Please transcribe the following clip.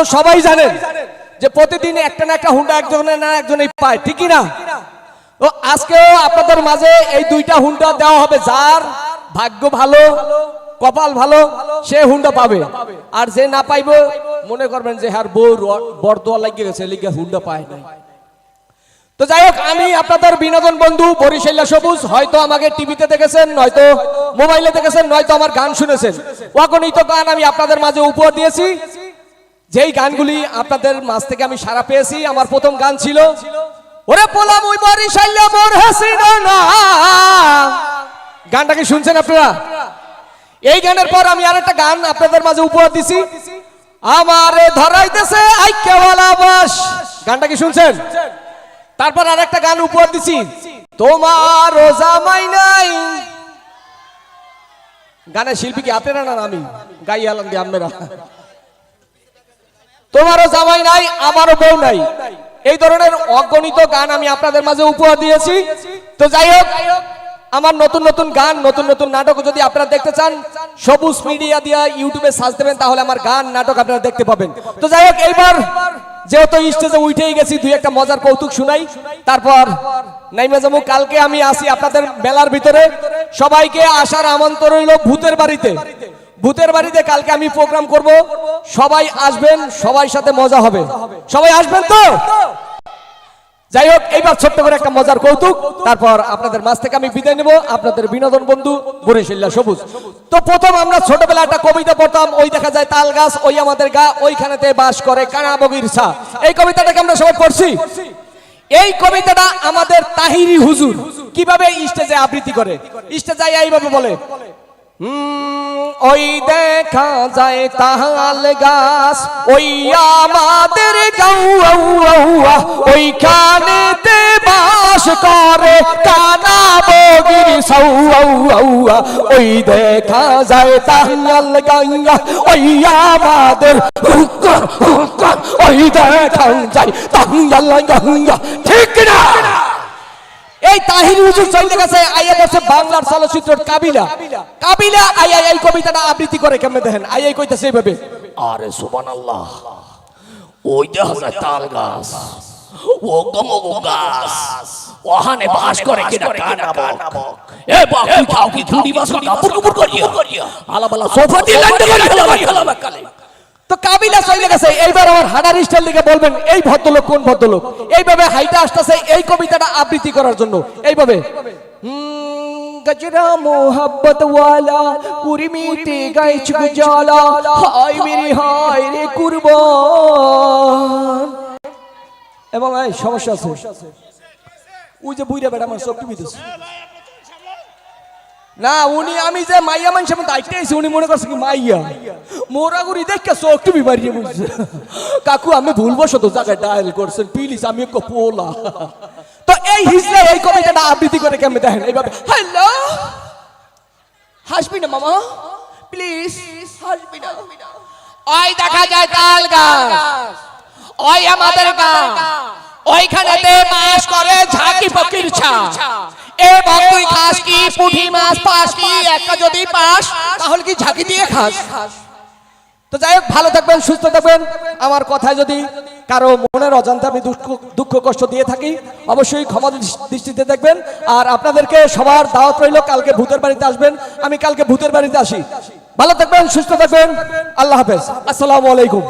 তো সবাই জানেন যে প্রতিদিন একটা না একটা হুন্ডা একজনের না একজনই পায়, ঠিকই না? ও আজকেও আপনাদের মাঝে এই দুইটা হুন্ডা দেওয়া হবে। যার ভাগ্য ভালো, কপাল ভালো, সে হুন্ডা পাবে। আর যে না পাইবে, মনে করবেন যে হ্যার বউ বরদোয়া লাগিয়ে গেছে লিগে হুন্ডা পায় নাই। তো যাই হোক, আমি আপনাদের বিনোদন বন্ধু বরিশাল্লা সবুজ, হয়তো আমাকে টিভিতে দেখেছেন, নয়তো মোবাইলে দেখেছেন, নয়তো আমার গান শুনেছেন। অগণিত গান আমি আপনাদের মাঝে উপহার দিয়েছি। যেই গানগুলি আপনাদের মাঝ থেকে আমি সারা পেয়েছি, আমার প্রথম গান ছিল, ওরে পোলাম, ওই বরিশাল্লা মোর হাসিনা না। গানটা কি শুনছেন আপনারা? এই গানের পর আমি আরেকটা গান আপনাদের মাঝে উপহার দিছি, আমারে ধরাইতেছে আইক্যওয়ালা বাস। গানটা কি শুনছেন? তারপর আরেকটা গান উপহার দিছি, তোমার রোজা মাই নাই। গানের শিল্পী কি আপনারা না আমি? গাই আলাম দিয়ে আপনারা তোমারও জামাই নাই, আমারও বউ নাই। এই ধরনের অগণিত গান আমি আপনাদের মাঝে উপহার দিয়েছি। তো যাই হোক, আমার নতুন নতুন গান, নতুন নতুন নাটক যদি আপনারা দেখতে চান, সবুজ মিডিয়া দিয়া ইউটিউবে সার্চ দেবেন, তাহলে আমার গান, নাটক আপনারা দেখতে পাবেন। তো যাই হোক, এইবার যেহেতু স্টেজে উঠেই গেছি, দুই একটা মজার কৌতুক শুনাই। তারপর নাইমা কালকে আমি আসি আপনাদের মেলার ভিতরে। সবাইকে আসার আমন্ত্রণ রইল ভূতের বাড়িতে। ভূতের বাড়িতে কালকে আমি প্রোগ্রাম করব। সবাই আসবেন সবাই সাথে মজা হবে। সবাই আসবেন তো? যাই হোক, এইবার ছোট্ট করে একটা মজার কৌতুক। তারপর আপনাদের মাঝ থেকে আমি বিদায় নেব। আপনাদের বিনোদন বন্ধু বরিশিল্লা সবুজ। তো প্রথম আমরা ছোটবেলা একটা কবিতা পড়তাম, ওই দেখা যায় তাল গাছ, ওই আমাদের গা, ওইখানেতে বাস করে কানা বগির ছা। এই কবিতাটাকে আমরা সবাই পড়ছি? এই কবিতাটা আমাদের তাহিরি হুজুর কীভাবে স্টেজে আবৃত্তি করে? স্টেজে এইভাবে বলে ওই দেখা যায় তাহাল গাছ, ওই আমাদের গাউয়া ওইখানেতে বাস করে কানা বগির সৌয়া ওই দেখা যায় তাহাল গাঙ্গা ওই আমাদের ওই দেখা যায় তাহাল গাঙ্গা ঠিক না? এই তাহির হুজুর চলে গেছে, আইয়া বসে বাংলার চলচ্চিত্র কাবিলা। কাবিলা, আই আই এই কবিতাটা আবৃত্তি করে কেমনে দেখেন? আই আই কইতাছে এইভাবে। আরে সুবান আল্লাহ ওই দেখা যায় তাল গাছ। ও গমগো গাছ। ওখানে বাস করে কিনা কানাবক এ বাপ, তুই খাও কি ঝুড়ি বাস কাপড় কুপুর করিয়া? আলাবালা সোফা দিয়ে লাগতে করে খেলাবা খেলাবা কালে তো কাবিলা চলে গেছে। এইবার আমার হাডার স্টাইল দিকে বলবেন, এই ভদ্রলোক কোন ভদ্রলোক? এইভাবে হাইটা আসতেছে এই কবিতাটা আবৃত্তি করার জন্য। এইভাবে। গজরা পুরি মিটে গায়ে চুক জ্বালা, হায় মেরি, হায় রে কুরবান। এবং এই সমস্যা আছে। ওই যে বুইরা বেটা আমার সব টিভি না, উনি আমি যে মাইয়া মানুষের মধ্যে আইতে উনি মনে করছে কি মাইয়া। মোরা গুড়ি দেখে চোখ তুমি মারিয়ে বুঝছে কাকু আমি ভুলবশত জায়গায় ডায়াল করছেন। প্লিজ আমি একটু পোলা। তো এই হিসলে এই কবিতাটা আবৃত্তি করে কেমন দেখেন? এইভাবে হ্যালো হাসবি না মামা? প্লিজ হাসবি না। ওই দেখা যায় তাল গাছ। ওই আমাদের গাছ। ওইখানেতে বাস করে ঝাঁকি ফকির ছা। এ তুই খাস কি পুঁটি মাছ পাস কি একটা যদি পাস তাহলে কি ঝাঁকি দিয়ে খাস? খাস। তো যাই হোক, ভালো থাকবেন, সুস্থ থাকবেন। আমার কথায় যদি কারও মনের অজান্তে আমি দুঃখ দুঃখ, কষ্ট দিয়ে থাকি, অবশ্যই ক্ষমা দৃষ্টিতে দেখবেন। আর আপনাদেরকে সবার দাওয়াত রইল, কালকে ভূতের বাড়িতে আসবেন। আমি কালকে ভূতের বাড়িতে আসি। ভালো থাকবেন, সুস্থ থাকবেন। আল্লাহ হাফেজ। আসসালামু আলাইকুম।